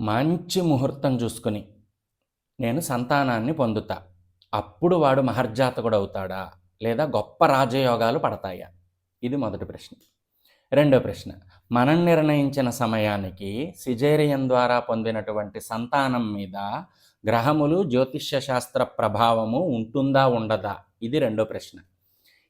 మంచి ముహూర్తం చూసుకుని నేను సంతానాన్ని పొందుతా. అప్పుడు వాడు మహర్జాతకుడు అవుతాడా లేదా గొప్ప రాజయోగాలు పడతాయా? ఇది మొదటి ప్రశ్న. రెండో ప్రశ్న. మనం నిర్ణయించిన సమయానికి సిజేరియన్ ద్వారా పొందినటువంటి సంతానం మీద గ్రహములు జ్యోతిష్య శాస్త్ర ప్రభావము ఉంటుందా ఉండదా? ఇది రెండో ప్రశ్న.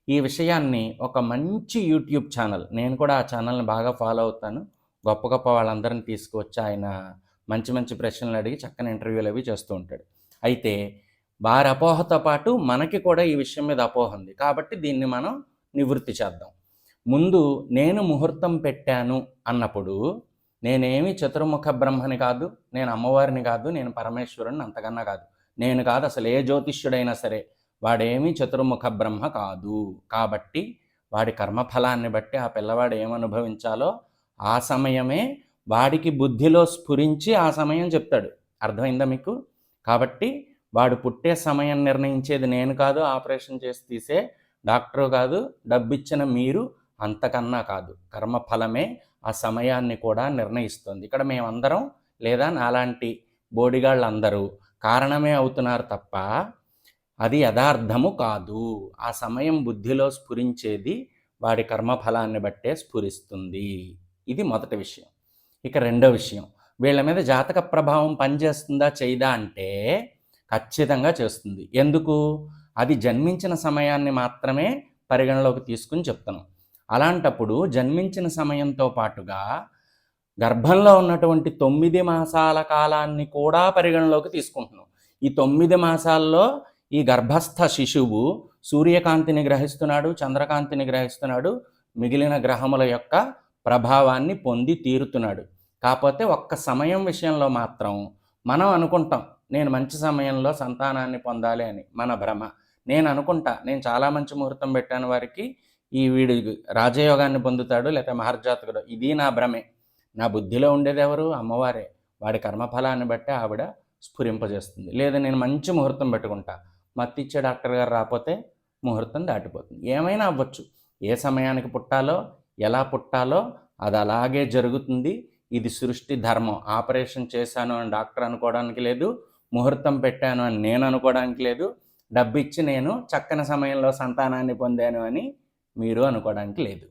ఈ విషయాన్ని ఒక మంచి యూట్యూబ్ ఛానల్ నేను కూడా ఆ ఛానల్ని బాగా ఫాలో అవుతాను. గొప్ప గొప్ప వాళ్ళందరిని తీసుకువచ్చి ఆయన మంచి మంచి ప్రశ్నలు అడిగి చక్కని ఇంటర్వ్యూలు అవి చేస్తూ ఉంటాడు. అయితే వారి అపోహతో పాటు మనకి కూడా ఈ విషయం మీద అపోహ ఉంది. కాబట్టి దీన్ని మనం నివృత్తి చేద్దాం. ముందు నేను ముహూర్తం పెట్టాను అన్నప్పుడు నేనేమి చతుర్ముఖ బ్రహ్మని కాదు నేను అమ్మవారిని కాదు నేను పరమేశ్వరుని అంతకన్నా కాదు. నేను కాదు అసలు ఏ జ్యోతిష్యుడైనా సరే వాడేమి చతుర్ముఖ బ్రహ్మ కాదు. కాబట్టి వాడి కర్మఫలాన్ని బట్టి ఆ పిల్లవాడు ఏమనుభవించాలో ఆ సమయమే వాడికి బుద్ధిలో స్ఫురించి ఆ సమయం చెప్తాడు. అర్థమైందా మీకు? కాబట్టి వాడు పుట్టే సమయం నిర్ణయించేది నేను కాదు ఆపరేషన్ చేసి తీసే డాక్టరు కాదు డబ్బిచ్చిన మీరు అంతకన్నా కాదు. కర్మఫలమే ఆ సమయాన్ని కూడా నిర్ణయిస్తుంది. ఇక్కడ మేమందరం లేదా నాలాంటి బోడిగాళ్ళందరూ కారణమే అవుతున్నారు తప్ప అది యథార్థము కాదు. ఆ సమయం బుద్ధిలో స్ఫురించేది వాడి కర్మఫలాన్ని బట్టే స్ఫురిస్తుంది. ఇది మొదటి విషయం. ఇక రెండో విషయం వీళ్ళ మీద జాతక ప్రభావం పనిచేస్తుందా చేయదా అంటే ఖచ్చితంగా చేస్తుంది. ఎందుకు? అది జన్మించిన సమయాన్ని మాత్రమే పరిగణలోకి తీసుకుని చెప్తున్నాం. అలాంటప్పుడు జన్మించిన సమయంతో పాటుగా గర్భంలో ఉన్నటువంటి తొమ్మిది మాసాల కాలాన్ని కూడా పరిగణలోకి తీసుకుంటున్నాం. ఈ తొమ్మిది మాసాల్లో ఈ గర్భస్థ శిశువు సూర్యకాంతిని గ్రహిస్తున్నాడు చంద్రకాంతిని గ్రహిస్తున్నాడు మిగిలిన గ్రహముల యొక్క ప్రభావాన్ని పొంది తీరుతున్నాడు. కాకపోతే ఒక్క సమయం విషయంలో మాత్రం మనం అనుకుంటాం నేను మంచి సమయంలో సంతానాన్ని పొందాలి అని మన భ్రమ. నేను అనుకుంటా నేను చాలా మంచి ముహూర్తం పెట్టాను వారికి ఈ వీడు రాజయోగాన్ని పొందుతాడు లేకపోతే మహర్జాతకుడు. ఇది నా భ్రమే. నా బుద్ధిలో ఉండేది ఎవరు? అమ్మవారే. వాడి కర్మఫలాన్ని బట్టి ఆవిడ స్ఫురింపజేస్తుంది. లేదా నేను మంచి ముహూర్తం పెట్టుకుంటా. మత్తిచ్చే డాక్టర్ గారు రాకపోతే ముహూర్తం దాటిపోతుంది. ఏమైనా అవ్వచ్చు. ఏ సమయానికి పుట్టాలో ఎలా పుట్టాలో అది అలాగే జరుగుతుంది. ఇది సృష్టి ధర్మం. ఆపరేషన్ చేశాను అని డాక్టర్ అనుకోవడానికి లేదు. ముహూర్తం పెట్టాను అని నేను అనుకోవడానికి లేదు. డబ్బిచ్చి నేను చక్కని సమయంలో సంతానాన్ని పొందాను అని మీరు అనుకోవడానికి లేదు.